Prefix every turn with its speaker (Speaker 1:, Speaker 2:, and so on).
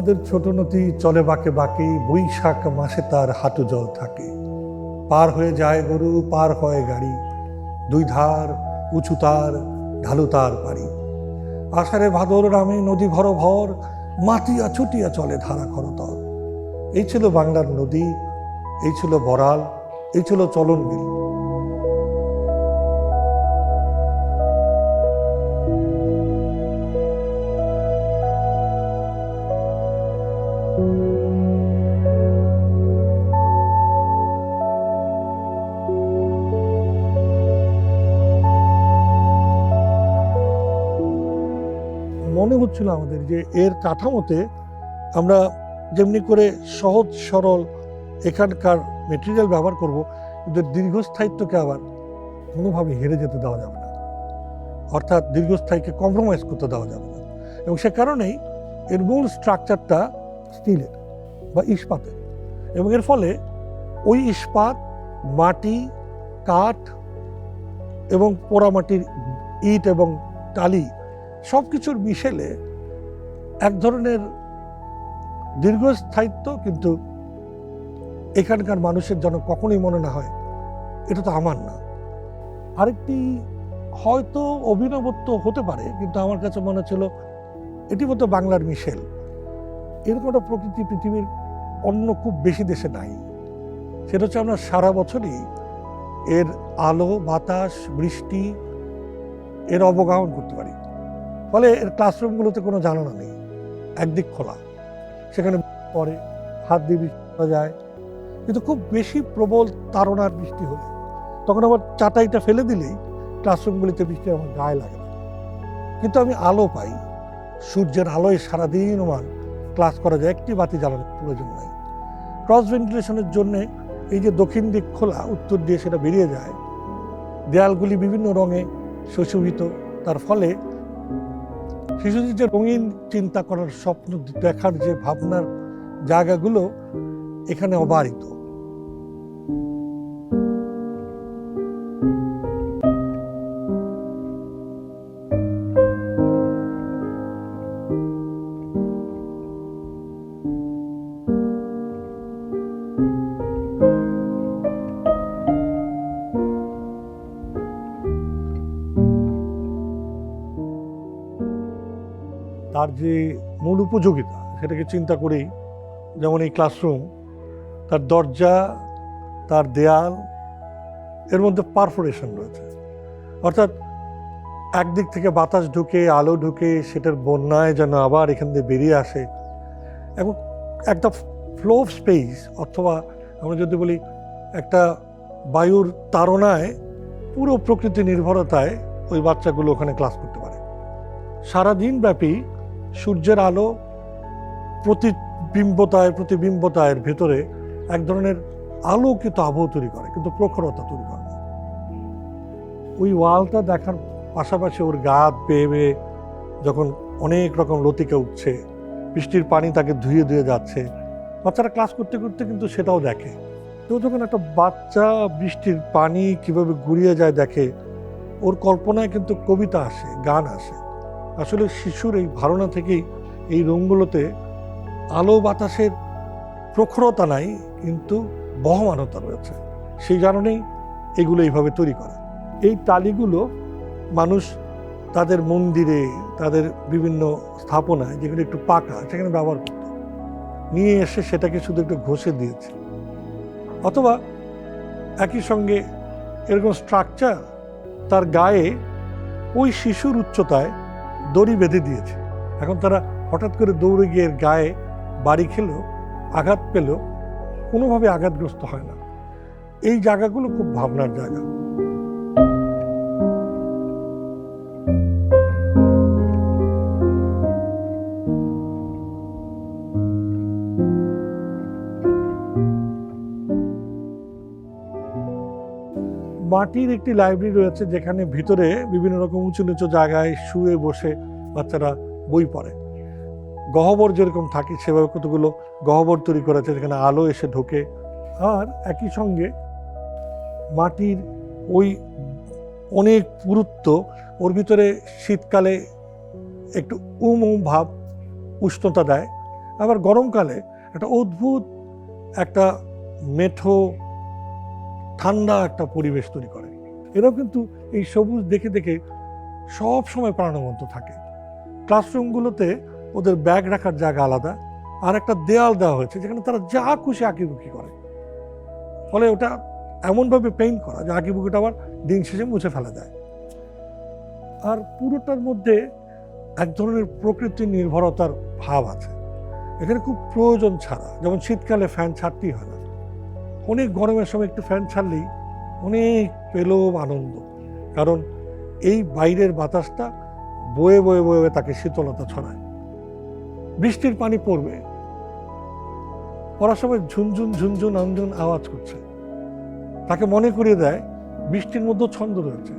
Speaker 1: আমাদের ছোট নদী চলে বাঁকে বাঁকে, বৈশাখ মাসে তার হাঁটু জল থাকে। পার হয়ে যায় গরু, পার হয় গাড়ি। দুই ধার, উঁচু তার, ঢালু তার পারি আষাঢ়ে ভাদর রামে নদী ভর ভর, মাটিয়া ছুটিয়া চলে ধারা খরতর। এই ছিল বাংলার নদী, এই ছিল বরাল এই ছিল চলন মনে হচ্ছিল আমাদের যে এর কাঠামোতে আমরা যেমনি করে সহজ, সরল এখানকার মেটেরিয়াল ব্যবহার করব, কিন্তু দীর্ঘস্থায়িত্বকে আবার কোনোভাবে হেরে যেতে দেওয়া যাবে না। অর্থাৎ দীর্ঘস্থায়ীকে কম্প্রোমাইজ করতে দেওয়া যাবে না। এবং সে কারণেই এর মূল স্ট্রাকচারটা স্টিলের বা ইস্পাতের। এবং এর ফলে ওই ইস্পাত, মাটি, কাঠ এবং পোড়ামাটির ইট এবং টালি সব কিছুর মিশেলে এক ধরনের দীর্ঘস্থায়িত্ব কিন্তু এখানকার মানুষের যেন কখনোই মনে না হয়, এটা তো আমার না। আরেকটি হয়তো অভিনবত্ব হতে পারে, কিন্তু আমার কাছে মনে হচ্ছিল এটি মতো বাংলার মিশেল। এরকম একটা প্রকৃতি পৃথিবীর অন্য খুব বেশি দেশে নাই। সেটা হচ্ছে আমরা সারা বছরই এর আলো, বাতাস, বৃষ্টি, এর অবগাহন করতে পারি। ফলে এর ক্লাসরুমগুলোতে কোনো জানালা নেই। একদিক খোলা। সেখানে পরে হাত দিয়ে বৃষ্টি করা যায়। কিন্তু খুব বেশি প্রবল তাড়নার বৃষ্টি হলে, তখন আবার চাটাইটা ফেলে দিলেই ক্লাসরুমগুলিতে বৃষ্টি আমার গায়ে লাগে না। কিন্তু আমি আলো পাই। সূর্যের আলোয় সারাদিন আমার ক্লাস করা যায়, একটি বাতি জ্বালানোর প্রয়োজন নাই। ক্রস ভেন্টিলেশনের জন্য এই যে দক্ষিণ দিক খোলা, উত্তর দিয়ে সেটা বেরিয়ে যায়, দেয়ালগুলি বিভিন্ন রঙে সুশোভিত তার ফলে শিশুদের যে রঙিন চিন্তা করার স্বপ্ন দেখার যে ভাবনার জায়গাগুলো এখানে অবারিত। তার যে মূল উপযোগিতা সেটাকে চিন্তা করেই যেমন এই ক্লাসরুম তার দরজা, তার দেয়াল, এর মধ্যে পারফোরেশন রয়েছে। অর্থাৎ একদিক থেকে বাতাস ঢুকে, আলো ঢুকে, সেটার বন্যায় যেন আবার এখান দিয়ে বেরিয়ে আসে। এবং একটা ফ্লো অফ স্পেস অথবা আমরা যদি বলি একটা বায়ুর তাড়নায় পুরো প্রকৃতি নির্ভরতায় ওই বাচ্চাগুলো ওখানে ক্লাস করতে পারে। সারাদিন ব্যাপী সূর্যের আলো প্রতিবিম্বতায় প্রতিবিম্বতায়ের ভেতরে এক ধরনের আলোকিত আবহ তৈরি করে, কিন্তু প্রখরতা তৈরি করে। না ওই ওয়ালটা দেখার পাশাপাশি ওর গা বেয়ে বেয়ে যখন অনেক রকম লতিকা উঠছে, বৃষ্টির পানি তাকে ধুয়ে ধুয়ে যাচ্ছে, বাচ্চারা ক্লাস করতে করতে কিন্তু সেটাও দেখে। তো যখন একটা বাচ্চা বৃষ্টির পানি কীভাবে গুড়িয়ে যায় দেখে, ওর কল্পনায় কিন্তু কবিতা আসে, গান আসে। আসলে শিশুর এই ধারণা থেকেই এই রঙগুলোতে আলো বাতাসের প্রখরতা নাই, কিন্তু বহমানতা রয়েছে। সেই কারণেই এগুলো এইভাবে তৈরি করা। এই টালিগুলো মানুষ তাদের মন্দিরে, তাদের বিভিন্ন স্থাপনায়, যেগুলো একটু পাকা, সেখানে ব্যবহার করত। নিয়ে এসে সেটাকে শুধু একটু ঘষে দিয়েছে। অথবা একই সঙ্গে এরকম স্ট্রাকচার তার গায়ে ওই শিশুর উচ্চতায় দড়ি বেঁধে দিয়েছে। এখন তারা হঠাৎ করে দৌড়ে গিয়ে গায়ে বাড়ি খেলেও আঘাত পেল, কোনোভাবে আঘাতগ্রস্ত হয় না। এই জায়গাগুলো খুব ভাবনার জায়গা। মাটির একটি লাইব্রেরি রয়েছে যেখানে ভিতরে বিভিন্ন রকম উঁচু নিচু জায়গায় শুয়ে বসে বাচ্চারা বই পড়ে। গহ্বর যেরকম থাকে সেভাবে কতগুলো গহ্বর তৈরি করেছে যেখানে আলো এসে ঢোকে। আর একই সঙ্গে মাটির ওই অনেক পুরুত্ব, ওর ভিতরে শীতকালে একটু উম উম ভাব, উষ্ণতা দেয়। আবার গরমকালে একটা অদ্ভুত একটা মেঠো ঠান্ডা একটা পরিবেশ তৈরি করে। এরাও কিন্তু এই সবুজ দেখে দেখে সব সময় প্রাণবন্ত থাকে। ক্লাসরুমগুলোতে ওদের ব্যাগ রাখার জায়গা আলাদা আর একটা দেয়াল দেওয়া হয়েছে যেখানে তারা যা খুশি আঁকিবুকি করে। ফলে ওটা এমনভাবে পেইন্ট করা যে আঁকিবুকিটা আবার দিন শেষে মুছে ফেলা যায়। আর পুরোটার মধ্যে এক ধরনের প্রকৃতি নির্ভরতার ভাব আছে। এখানে খুব প্রয়োজন ছাড়া, যেমন শীতকালে ফ্যান ছাড়তেই হয় না। অনেক গরমের সময় একটু ফ্যান ছাড়লেই অনেক পেলব আনন্দ। কারণ এই বাইরের বাতাসটা বয়ে বয়ে বয়ে বয়ে তাকে শীতলতা ছড়ায়। বৃষ্টির পানি পড়বে। পড়ার সময় ঝুনঝুন ঝুনঝুন আঞ্জুন আওয়াজ করছে। তাকে মনে করিয়ে দেয় বৃষ্টির মধ্যে ছন্দ রয়েছে।